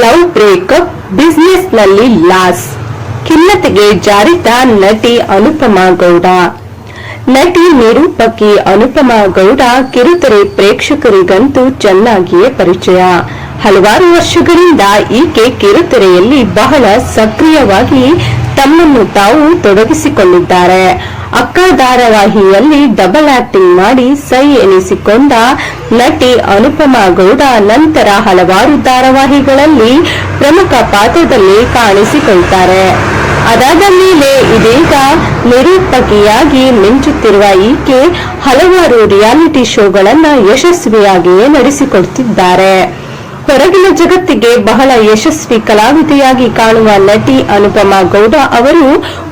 Love breakup ಬಿಸ್ನೆಸ್ನಲ್ಲಿ loss. ಖಿನ್ನತೆಗೆ ಜಾರಿದ ನಟಿ ಅನುಪಮಾ ಗೌಡ. ನಟಿ ನಿರೂಪಕಿ ಅನುಪಮಾ ಗೌಡ ಕಿರುತೆರೆ ಪ್ರೇಕ್ಷಕರಿಗಂತೂ ಚೆನ್ನಾಗಿಯೇ ಪರಿಚಯ. ಹಲವಾರು ವರ್ಷಗಳಿಂದ ಈಕೆ ಕಿರುತೆರೆಯಲ್ಲಿ ಬಹಳ ಸಕ್ರಿಯವಾಗಿ ತಮ್ಮನ್ನು ತಾವು ತೊಡಗಿಸಿಕೊಂಡಿದ್ದಾರೆ. ಅಕ್ಕ ಧಾರಾವಾಹಿಯಲ್ಲಿ ಡಬಲ್ ಆಕ್ಟಿಂಗ್ ಮಾಡಿ ಸೈ ಎನಿಸಿಕೊಂಡ ನಟಿ ಅನುಪಮಾ ಗೌಡ ನಂತರ ಹಲವಾರು ಧಾರಾವಾಹಿಗಳಲ್ಲಿ ಪ್ರಮುಖ ಪಾತ್ರದಲ್ಲಿ ಕಾಣಿಸಿಕೊಳ್ತಾರೆ. ಅದಾದ ಮೇಲೆ ಇದೀಗ ನಿರೂಪಕಿಯಾಗಿ ಮಿಂಚುತ್ತಿರುವ ಈಕೆ ಹಲವಾರು ರಿಯಾಲಿಟಿ ಶೋಗಳನ್ನು ಯಶಸ್ವಿಯಾಗಿಯೇ ನಡೆಸಿಕೊಡ್ತಿದ್ದಾರೆ. ಹೊರಗಿನ ಜಗತ್ತಿಗೆ ಬಹಳ ಯಶಸ್ವಿ ಕಲಾವಿದೆಯಾಗಿ ಕಾಣುವ ನಟಿ ಅನುಪಮಾ ಗೌಡ ಅವರು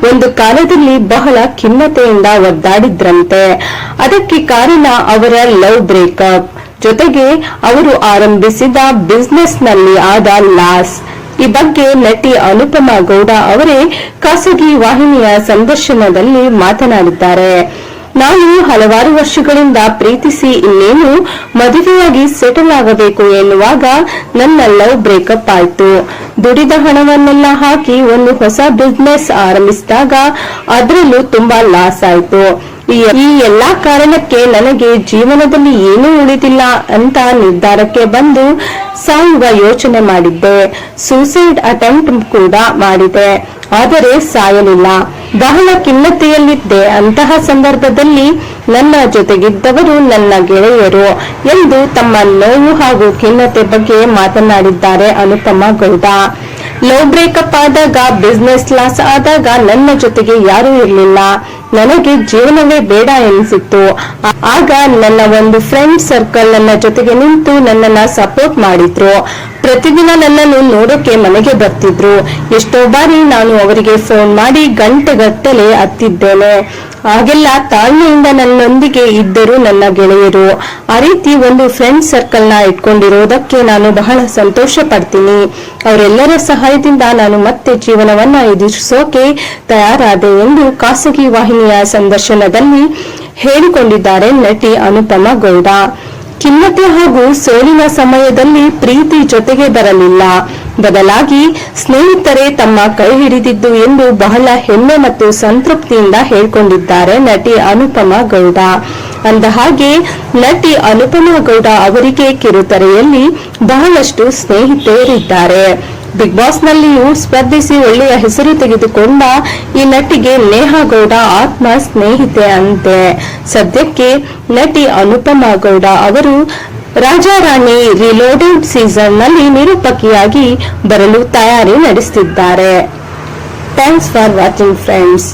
ಒಂದು ಕಾಲದಲ್ಲಿ ಬಹಳ ಖಿನ್ನತೆಯಿಂದ ಒದ್ದಾಡಿದ್ರಂತೆ. ಅದಕ್ಕೆ ಕಾರಣ ಅವರ ಲವ್ ಬ್ರೇಕಪ್. ಜೊತೆಗೆ ಅವರು ಆರಂಭಿಸಿದ ಬಿಸ್ನೆಸ್ನಲ್ಲಿ ಆದ ಲಾಸ್. ಈ ಬಗ್ಗೆ ನಟಿ ಅನುಪಮಾ ಗೌಡ ಅವರೇ ಖಾಸಗಿ ವಾಹಿನಿಯ ಸಂದರ್ಶನದಲ್ಲಿ ಮಾತನಾಡಿದ್ದಾರೆ. ನಾನು ಹಲವಾರು ವರ್ಷಗಳಿಂದ ಪ್ರೀತಿಸಿ ಇನ್ನೇನು ಮದುವೆಯಾಗಿ ಸೆಟಲ್ ಆಗಬೇಕು ಎನ್ನುವಾಗ ನನ್ನ ಲವ್ ಬ್ರೇಕಪ್ ಆಯ್ತು. ದುಡಿದ ಹಣವನ್ನೆಲ್ಲ ಹಾಕಿ ಒಂದು ಹೊಸ ಬಿಸ್ನೆಸ್ ಆರಂಭಿಸಿದಾಗ ಅದರಲ್ಲೂ ತುಂಬಾ ಲಾಸ್ ಆಯ್ತು. ಈ ಎಲ್ಲಾ ಕಾರಣಕ್ಕೆ ನನಗೆ ಜೀವನದಲ್ಲಿ ಏನೂ ಉಳಿದಿಲ್ಲ ಅಂತ ನಿರ್ಧಾರಕ್ಕೆ ಬಂದು ಸಾಯುವ ಯೋಚನೆ ಮಾಡಿದ್ದೆ. ಸೂಸೈಡ್ ಅಟೆಂಪ್ಟ್ ಕೂಡ ಮಾಡಿದೆ. ಆದರೆ ಸಾಯಲಿಲ್ಲ. ಬಹಳ ಖಿನ್ನತೆಯಲ್ಲಿದ್ದೆ. ಅಂತಹ ಸಂದರ್ಭದಲ್ಲಿ ನನ್ನ ಜೊತೆಗಿದ್ದವರು ನನ್ನ ಗೆಳೆಯರು ಎಂದು ತಮ್ಮ ನೋವು ಹಾಗೂ ಖಿನ್ನತೆ ಬಗ್ಗೆ ಮಾತನಾಡಿದ್ದಾರೆ ಅನುಪಮ ಗೌಡ. ಲವ್ ಬ್ರೇಕಪ್ ಆದಾಗ ಬಿಸ್ನೆಸ್ ಲಾಸ್ ಆದಾಗ ನನ್ನ ಜೊತೆಗೆ ಯಾರೂ ಇರಲಿಲ್ಲ. ನನಗೆ ಜೀವನವೇ ಬೇಡ ಎನಿಸಿತ್ತು. ಆಗ ನನ್ನ ಒಂದು ಫ್ರೆಂಡ್ ಸರ್ಕಲ್ ನನ್ನ ಜೊತೆಗೆ ನಿಂತು ನನ್ನನ್ನ ಸಪೋರ್ಟ್ ಮಾಡಿದ್ರು. ಪ್ರತಿದಿನ ನನ್ನನ್ನು ನೋಡೋಕೆ ಮನೆಗೆ ಬರ್ತಿದ್ರು. ಎಷ್ಟೋ ಬಾರಿ ನಾನು ಅವರಿಗೆ ಫೋನ್ ಮಾಡಿ ಗಂಟೆಗಟ್ಟಲೆ ಹತ್ತಿದ್ದೇನೆ. ಆಗೆಲ್ಲ ತಾಳ್ಮೆಯಿಂದ ನನ್ನೊಂದಿಗೆ ಇದ್ದರು ನನ್ನ ಗೆಳೆಯರು. ಆ ರೀತಿ ಒಂದು ಫ್ರೆಂಡ್ ಸರ್ಕಲ್ನ ಇಟ್ಕೊಂಡಿರೋದಕ್ಕೆ ನಾನು ಬಹಳ ಸಂತೋಷ ಪಡ್ತೀನಿ. ಅವರೆಲ್ಲರ ಸಹಾಯದಿಂದ ನಾನು ಮತ್ತೆ ಜೀವನವನ್ನ ಎದುರಿಸೋಕೆ ತಯಾರಾದೆ ಎಂದು ಖಾಸಗಿ ವಾಹಿನಿಯ ಸಂದರ್ಶನದಲ್ಲಿ ಹೇಳಿಕೊಂಡಿದ್ದಾರೆ ನಟಿ ಅನುಪಮ ಗೌಡ. ಖಿನ್ನತೆ ಹಾಗೂ ಸೋಲಿನ ಸಮಯದಲ್ಲಿ ಪ್ರೀತಿ ಜೊತೆಗೆ ಬರಲಿಲ್ಲ. ಬದಲಾಗಿ ಸ್ನೇಹಿತರೇ ತಮ್ಮ ಕೈ ಹಿಡಿದಿದ್ದು ಎಂದು ಬಹಳ ಹೆಮ್ಮೆ ಮತ್ತು ಸಂತೃಪ್ತಿಯಿಂದ ಹೇಳಿಕೊಂಡಿದ್ದಾರೆ ನಟಿ ಅನುಪಮಾ ಗೌಡ. ಅಂದ ಹಾಗೆ ನಟಿ ಅನುಪಮಾ ಗೌಡ ಅವರಿಗೆ ಕಿರುತೆರೆಯಲ್ಲಿ ಬಹಳಷ್ಟು ಸ್ನೇಹಿತೆಯರಿದ್ದಾರೆ ಬಿಗ್ ಬಾಸ್ ನಲ್ಲಿಯೂ ಸ್ಪರ್ಧಿಸಿ ಒಳ್ಳೆಯ ಹೆಸರು ತೆಗೆದುಕೊಂಡ ಈ ನಟಿಗೆ ನೇಹಾ ಗೌಡ ಆತ್ಮ ಸ್ನೇಹಿತೆ ಅಂತೆ. ಸದ್ಯಕ್ಕೆ ನಟಿ ಅನುಪಮಾ ಗೌಡ ಅವರು ರಾಜಾರಾಣಿ ರಿಲೋಡೆಡ್ ಸೀಸನ್ನಲ್ಲಿ ನಿರೂಪಕಿಯಾಗಿ ಬರಲು ತಯಾರಿ ನಡೆಸುತ್ತಿದ್ದಾರೆ ಥ್ಯಾಂಕ್ಸ್ ಫಾರ್ ವಾಚಿಂಗ್ ಫ್ರೆಂಡ್ಸ್